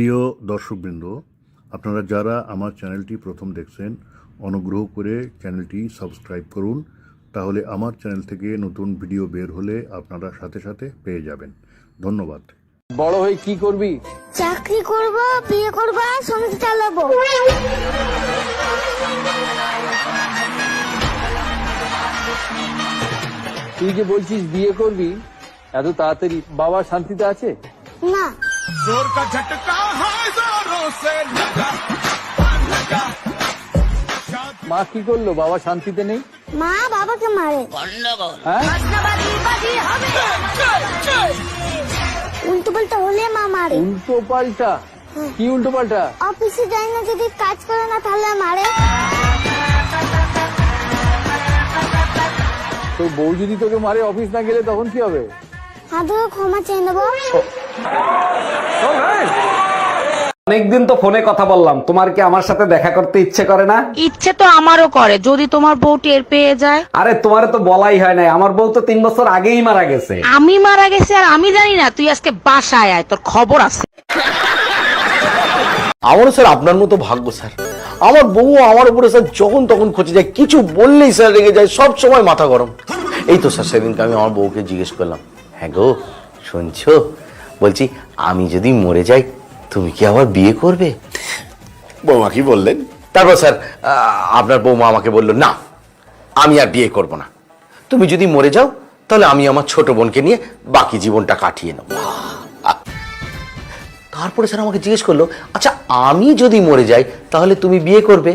প্রিয় দর্শকবৃন্দ আপনারা যারা আমার চ্যানেলটি প্রথম দেখছেন অনুগ্রহ করে চ্যানেলটি সাবস্ক্রাইব করুন তাহলে আমার চ্যানেল থেকে নতুন ভিডিও বের হলে আপনারা সাথে সাথে পেয়ে যাবেন। ধন্যবাদ। বড় হয়ে কি করবি? চাকরি করব বিয়ে করব সংসার চালাবো। তুই যে বলছিস বিয়ে করবি এত তাড়াতাড়ি বাবা শান্তিতে আছে? না। মা কি করল বাবা শান্তিতে নেই মা বাবাকে মারে উল্টো পাল্টা হলে মা মারে উল্টো পাল্টা কি উল্টো পাল্টা অফিসে যাই না যদি কাজ করে না তাহলে মারে তো বউ যদি তোকে মারে অফিস না গেলে তখন কি হবে হাত ক্ষমা চেয়ে নেব অনেকদিন তো ফোনে কথা বললাম। তোমার কি আমার সাথে দেখা করতে ইচ্ছে করে না? ইচ্ছে তো আমারও করে যদি তোমার বউ টের পেয়ে যায়। আরে তোমার তো বলাই হয় নাই। আমার বউ তো তিন বছর আগেই মারা গেছে। আমি মারা গেছি আর আমি জানি না তুই আজকে বাসায় আয় তোর খবর আছে। আমারও স্যার আপনার মতো ভাগ্য স্যার। আমার বউ আমার উপরে স্যার যখন তখন খোঁজে যায় কিছু বললেই স্যার রেগে যায় সব সময় মাথা গরম। এই তো স্যার সেদিনকে আমি আমার বউকে জিজ্ঞেস করলাম হ্যাঁ গো শুনছো? বলছি আমি যদি মরে যাই তুমি কি আবার বিয়ে করবে? বৌমা কি বললেন? তারপর স্যার আপনার বৌমা আমাকে বলল না আমি আর বিয়ে করব না। তুমি যদি মরে যাও তাহলে আমি আমার ছোট বোনকে নিয়ে বাকি জীবনটা কাটিয়ে নেব। তারপরে স্যার আমাকে জিজ্ঞেস করল আচ্ছা আমি যদি মরে যাই তাহলে তুমি বিয়ে করবে?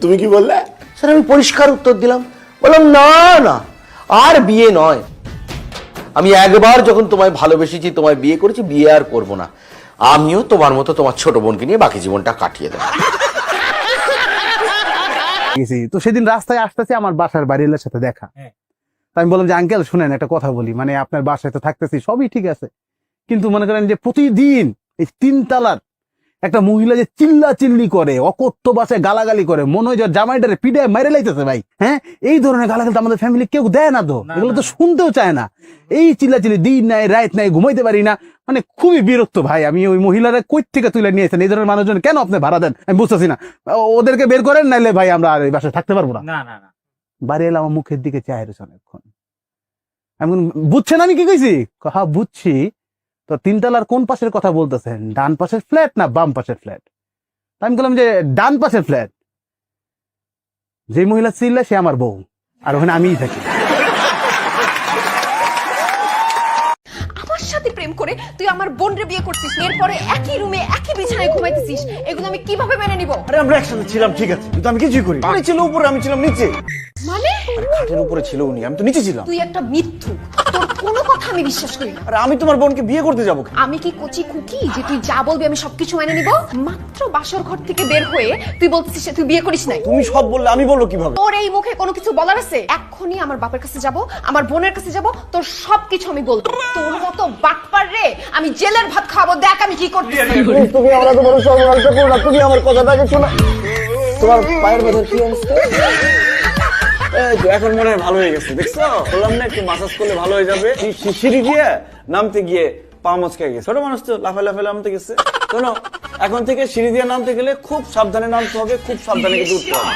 তুমি কি বললে? স্যার আমি পরিষ্কার উত্তর দিলাম। বললাম না না আর বিয়ে নয়। আমি একবার যখন তোমায় ভালোবেসেছি তোমায় বিয়ে করেছি বিয়ে আর করব না। আমিও তোমার মতো তোমার ছোট বোনকে নিয়ে বাকি জীবনটা কাটিয়ে দেবো। গেছি। তো সেদিন রাস্তায় আসতেছি আমার বাসার বাড়ির সাথে দেখা। তো আমি বললাম যে আঙ্কেল শুনেন একটা কথা বলি। মানে আপনার বাসায় তো থাকতেছি সবই ঠিক আছে। কিন্তু মনে করেন যে প্রতিদিন এই তিন তালার একটা মহিলা যে চিল্লা চিল্লি করে অকথ্য বাসায় গালাগালি করে মনে হয় জামাইটারে পিডে মেরে লাইতেছে ভাই হ্যাঁ? এই ধরনের গালাগালি আমাদের ফ্যামিলি কেউ দেয় না তো এগুলো তো শুনতেও চায় না। এই চিল্লা চিল্লি দিন নাই রাত নাই ঘুমাইতে পারি না। মানে খুবই বিরক্ত ভাই আমি ওই মহিলারা কই থেকে তুলে নিয়েছেন এই ধরনের মানুষজন কেন আপনি ভাড়া দেন? আমি বুঝতেছি না। ওদেরকে বের করেন নাইলে ভাই আমরা আর এই বাসায় থাকতে পারব না। বাড়ি এলাম আমার মুখের দিকে চায় রয়েছে অনেকক্ষণ আমি বুঝছেন আমি কি কইছি? হ্যাঁ বুঝছি। তো তিনতলার কোন পাশের কথা বলতেছেন? ডান পাশের ফ্ল্যাট না বাম পাশের ফ্ল্যাট আমি বললাম যে ডান পাশের ফ্ল্যাট যে মহিলা চিল্লা সে আমার বউ। আর ওখানে আমিই থাকি। আমার সাথে প্রেম করে তুই আমার বোনরে বিয়ে করছিস এরপরে একই রুমে একই বিছানায় ঘুমাইতেছিস। এগুলো আমি কীভাবে মেনে নিব? আরে আমরা একসাথে ছিলাম ঠিক আছে। কিন্তু আমি কিছুই করি উনি ছিল উপরে আমি ছিলাম নিচে। মানে? আরে খাটের উপরে ছিল উনি আমি তো নিচে ছিলাম। তুই একটা মিথ্যু তোর কোনো কথা আমি বিশ্বাস করি না। আরে আমি তোমার বোনকে বিয়ে করতে যাব কেন? আমি কি কচি কুকি যে তুই যা বলবি আমি সবকিছু মেনে নিব? মাত্র বাসর ঘর থেকে বের হয়ে তুই বলছিস যে তুই বিয়ে করিস নাই। তুমি সব বললে আমি বলব কীভাবে? তোর এই মুখে কোনো কিছু বলার আছে? এক্ষুনি আমার বাপের কাছে যাব আমার বোনের কাছে যাব তোর সবকিছু আমি বলব। তোর মতো বাটপার রে আমি জেলের ভাত খাব দেখ আমি কি করতেছি। তুমি আমার এত বড় সর্বনাশটা করো না তুমি আমার কথাটাকে শোনো। তোমার পায়ের ব্যথা কি অবস্থা এখন মনে হয় ভালো হয়ে গেছে দেখছ? বললাম না একটু মাসাজ করলে ভালো হয়ে যাবে। সিঁড়ি দিয়ে নামতে গিয়ে পা মচকে গেছে। ছোট মানুষ তো লাফে লাফে নামতে গেছে। শোনো এখন থেকে সিঁড়ি দিয়ে নামতে গেলে খুব সাবধানে নামতে হবে খুব সাবধানে কিন্তু উঠতে হবে।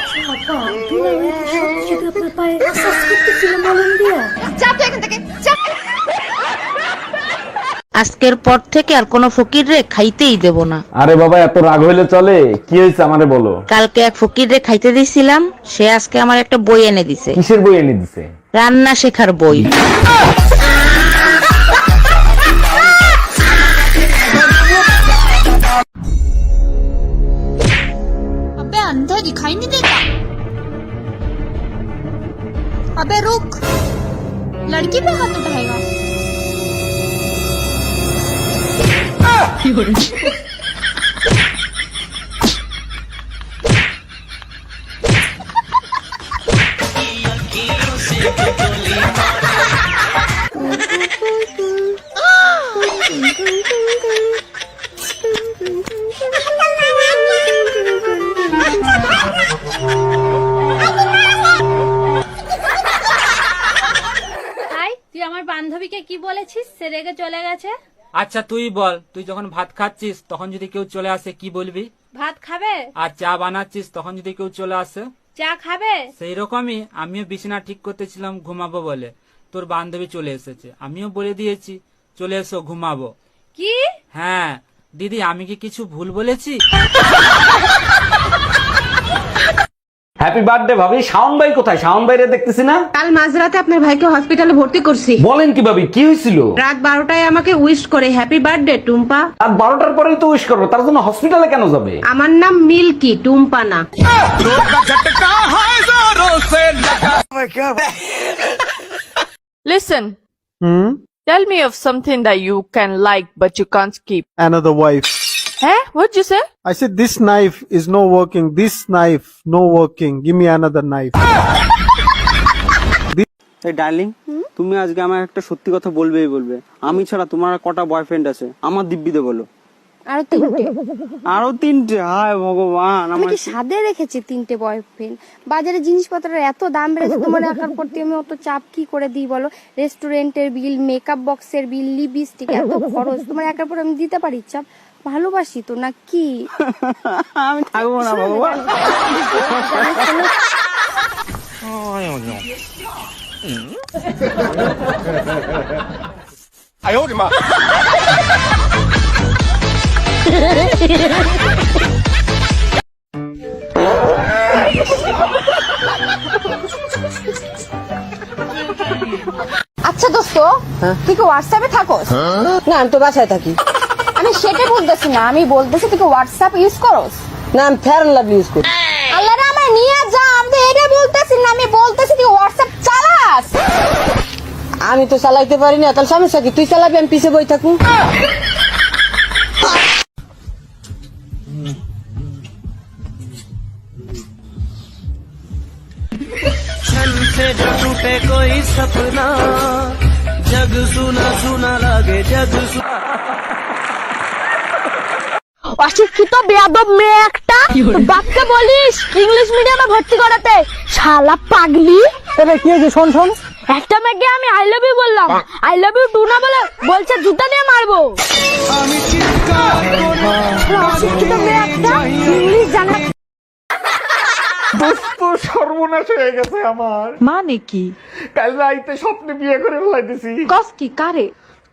যা তো এখান থেকে যা আজকের পর থেকে আর কোনো ফকির রে খাইতেই দেব না আরে বাবা এত রাগ হইলে চলে কি হয়েছে আমারে বলো কালকে এক ফকির রে খাইতে দিছিলাম সে আজকে আমার একটা বই এনে দিছে কিসের বই এনে দিছে রান্না শেখার বই अबे अंधा दिखाई नहीं देता अबे रुक लड़की पे हाथ उठाएगा তাই তুই আমার আচ্ছা তুই বল তুই যখন ভাত খাচ্ছিস তখন যদি কেউ চলে আসে কি বলবি? ভাত খাবে? আর চা বানাচ্ছিস তখন যদি কেউ চলে আসে? চা খাবে? সেই রকমই আমিও বিছানা ঠিক করতেছিলাম ঘুমাবো বলে। তোর বান্ধবী চলে এসেছে। আমিও বলে দিয়েছি চলে এসো ঘুমাবো। কি? হ্যাঁ দিদি আমি কি কিছু ভুল বলেছি? হ্যাপি বার্থডে ভাবি। শাওন ভাই কোথায়? শাওন ভাইরে দেখতেছি না? কাল মাঝরাতে আপনার ভাইকে হসপিটালে ভর্তি করছি। বলেন কি ভাবি কি হয়েছিল? রাত বারোটায় আমাকে উইশ করে হ্যাপি বার্থডে টুম্পা। রাত বারোটার পরেই তো উইশ করব। তার জন্য হসপিটালে কেন যাবে? আমার নাম মিল্কি টুম্পা না। Listen, Hmm? tell me of something that you can like but you can't keep. Another wife. Eh? What'd you say? I said this knife is no working. This knife no working. Give me another knife. এই darling তুমি আজকে আমার একটা সত্যি কথা বলবেই বলবে আমি ছাড়া তোমার কটা বয়ফ্রেন্ড আছে আমার দিব্যিতে বলো আরও তিনটে। আরও তিনটে? হায় ভগবান আমি আমার কি সাদে রেখেছি তিনটে বয়ফ্রেন্ড বাজারে জিনিসপত্রের এত দাম বেড়েছে তোমার আকার করতে আমি অত চাপ কি করে দিই বলো? রেস্টুরেন্টের বিল মেকআপ বক্সের বিল লিপস্টিক এত খরচ তোমার একার পর আমি দিতে পারি? চাপ ভালোবাসি তো না কি আমি থাকব না ভগবান। আচ্ছা দোস্ত তুই কি হোয়াটসঅ্যাপে থাকোস? না আমি তো বাসায় থাকি। আমি সেটা বলতেছি না আমি বলতেছি তুই কি হোয়াটসঅ্যাপ ইউজ করোস? না আমি ফেয়ার লাভ ইউজ করি। আল্লাহ রে আমায় নিয়ে যা আমি তো এটা বলতেছি না আমি বলতেছি তুই হোয়াটসঅ্যাপ চালাস। আমি তো চালাইতে পারি না তাহলে সমস্যা কি? তুই চালাবি আমি পিছে বই থাকুন অশিক্ষিত বেয়াদব মেয়ে একটা। বাপকে বলিস ইংলিশ মিডিয়ামে ভর্তি করাতে। শালা পাগলি। তবে কি হয়েছে? শোন শোন। একটা মেয়েকে আমি আই লাভ ইউ বললাম। আই লাভ ইউ টু না বলে বলছে জুতা দিয়ে মারবো। অশিক্ষিত মেয়ে একটা ইংলিশ জানা দোস্ত সর্বনাশ হয়ে গেছে আমার। মানে কি? কাল রাইতে স্বপ্নে বিয়ে করে ফেলাইতেছি। কস কি কারে?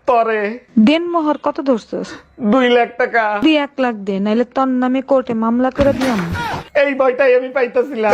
তরে। দেন মোহর কত ধরছস? দুই লাখ টাকা। তুই এক লাখ দে নাইলে তোর নামে কোর্টে মামলা করে দিলাম এই ভয়টাই আমি পাইতাছিলাম।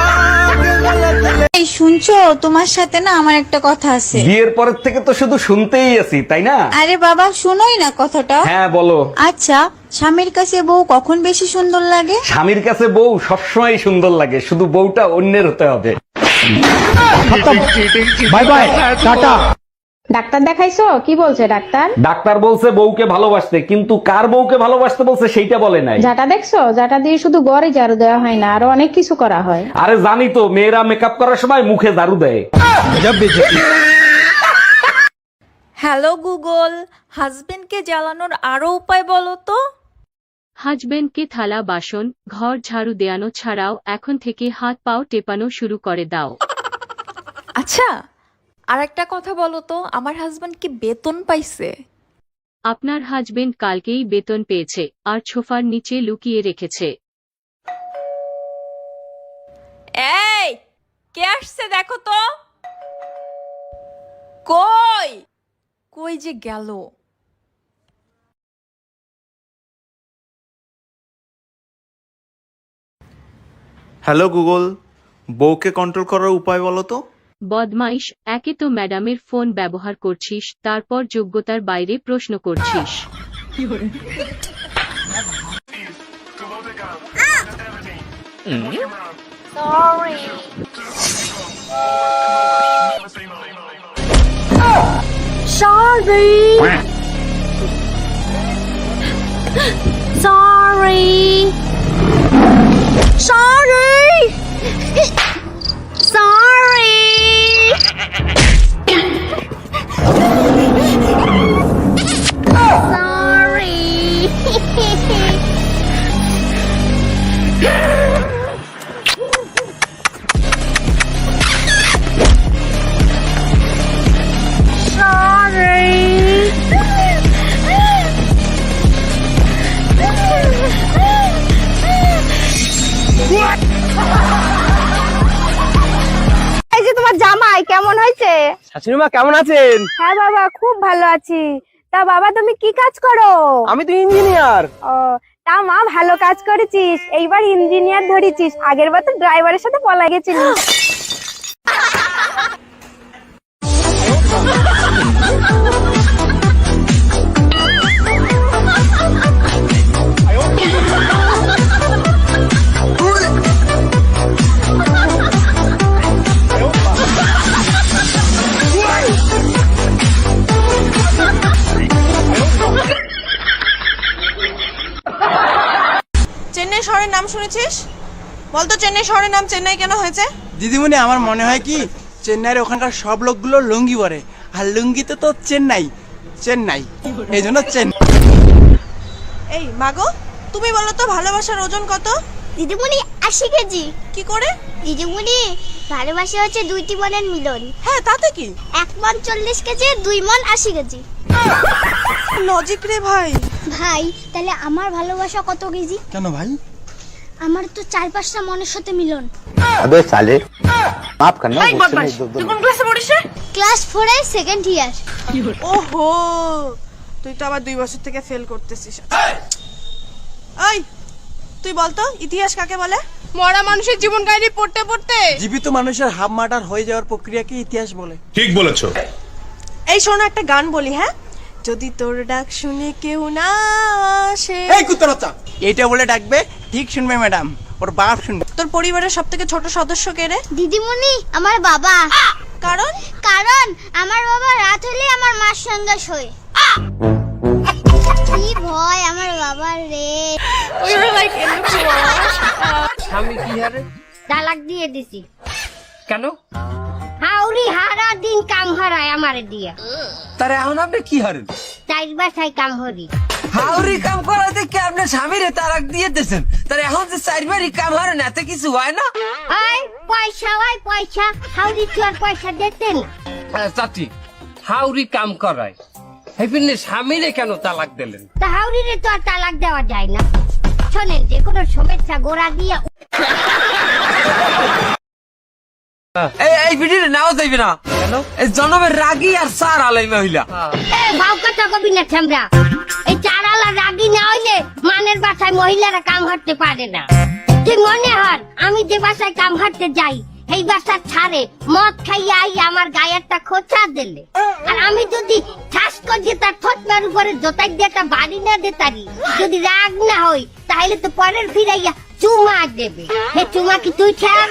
এই শুনছো? তোমার সাথে না আমার একটা কথা আছে। বিয়ের পরের থেকে তো শুধু শুনতেই আছি তাই না? আরে বাবা শুনোই না কথাটা। হ্যাঁ বলো। আচ্ছা স্বামীর কাছে বউ কখন বেশি সুন্দর লাগে? স্বামীর কাছে বউ সবসময় সুন্দর লাগে শুধু বউটা অন্যের হতে হবে। Bye bye tata. ডাক্তার দেখাইছো? কি বলছে ডাক্তার? ডাক্তার বলছে বউকে ভালোবাসতে কিন্তু কার বউকে ভালোবাসতে বলছে সেইটা বলে নাই। যাটা দেখছ? যাটা দিয়ে শুধু গড়ে ঝাড়ু দেওয়া হয় না আরও অনেক কিছু করা হয়। আরে জানি তো মেয়েরা মেকআপ করার সময় মুখে দারু দেয়। হ্যালো গুগল হাজবেন্ডকে জ্বালানোর আরও উপায় বলো তো? হাজবেন্ডকে থালা বাসন ঘর ঝাড়ু দেয়ানো ছাড়াও এখন থেকে হাত পাও টেপানো শুরু করে দাও। আচ্ছা আর একটা কথা বলো তো আমার হাজবেন্ড কি বেতন পাইছে? আপনার হাজবেন্ড কালকেই বেতন পেয়েছে আর ছোফার নিচে লুকিয়ে রেখেছে। এই কে আসছে দেখো তো? কই? কই যে গেল? হ্যালো গুগল বউকে কন্ট্রোল করার উপায় বলো তো। বদমাইশ একে তো ম্যাডামের ফোন ব্যবহার করছিস তারপর যোগ্যতার বাইরে প্রশ্ন করছিস Sorry. Sorry. Sorry. হয়েছে কেমন আছেন? হ্যাঁ বাবা খুব ভালো আছি। তা বাবা তুমি কি কাজ করো? আমি তো ইঞ্জিনিয়ার। ও তা মা ভালো কাজ করেছিস? এইবার ইঞ্জিনিয়ার ধরেছিস। আগের বার তো ড্রাইভারের সাথে পলা গেছিলিস চেন্নাই শহরের নাম শুনেছিস? বলতো চেন্নাই শহরের নাম চেন্নাই কেন হয়েছে? দিদিমণি আমার মনে হয় কি চেন্নাইয়ের ওখানকার সব লোকগুলো লুঙ্গি পরে আর লুঙ্গিতে তো চেন্নাই চেন্নাই এই জন্য চেন্নাই। এই মাগো তুমি বলো তো ভালোবাসার ওজন কত? দিদিমণি আশি কেজি। কি করে? দিদিমণি ভালোবাসা হচ্ছে দুইটি মনের মিলন। হ্যাঁ তাতে কি? এক মন চল্লিশ কেজি দুই মন আশি কেজি। লজিক রে ভাই। ভাই তাহলে আমার ভালোবাসা কত কেজি? কেন ভাই? আমার তো চার পাঁচটা মনের সাথে মিলন। আবে সালে মাফ করনা তুই কোন ক্লাসে পড়িস রে? ক্লাস ফোরে সেকেন্ড ইয়ার ওহো তুই তো আবার দুই বছর থেকে ফেল করতেছিস। এই তুই বলতো ইতিহাস কাকে বলে? মরা মানুষের জীবন কাহিনী পড়তে পড়তে। জীবিত মানুষের হাফ মার্টার হয়ে যাওয়ার প্রক্রিয়াকে ইতিহাস বলে। ঠিক বলেছ। এই শোনো একটা গান বলি হ্যাঁ? যদি তোর ডাক শুনে কেউ না আসে। এই কুত্তা বাচ্চা। এইটা বলে ডাকবে ঠিক শুনবে ম্যাডাম। ওর বাপ শুনবে। তোর পরিবারের সব থেকে ছোট সদস্য কে রে? দিদিমণি আমার বাবা। কারণ? কারণ আমার বাবা রাত হলে আমার মার সঙ্গে শোয়। কি ভয় আমার বাবার রে। স্বামী কি হারে তালাক দিয়ে দিছি। কেন? হাউরি হারা দিন কাম হারায় আমারে দিয়া। তারে এখন আপনি কি হারেন? চার বাসায় কাম হরি হাউরি কাম করাতে কি আপনার স্বামীরে তারাক দিয়ে দিয়েছেন? তার এখন যে চারবারই কাম হারেন এতে কিছু হয় না? আই পয়সা ওই পয়সা। হাউরি চোর পয়সা দিতেন? চাচি হাউরি কাম করায়। হেপিনে স্বামীরে কেন তালাক দিলেন? তা হাউরিরে তো আর তালাক দেওয়া যায় না। শোনেন যে কোনো শুভেচ্ছা গোড়া দিয়া এই এই ভিডিও নাও যাইবে না। কেন? এই জনমের রাগী আর সার আলাই মহিলা। এ ভাও কথা কবি না ছামরা এই চারালা রাগি না হইলে মানের বাসায় মহিলারা কাম হাঁটতে পারে না। তুই মনে আমি যে বাসায় কাম হাঁটতে যাই এই বাসা ছাড়ে মদ খাইয়া আই আমার গায়েরটা খোঁচা দিলে। আর আমি যদি ঠাস করে তার থতমার উপরে জোতাই দিয়ে একটা বাড়ি না দিতারি যদি রাগ না হই তাহলে তো পরের ফিরাইয়া চুমা দেবে। হে চুমা কি তুই খেয়াল?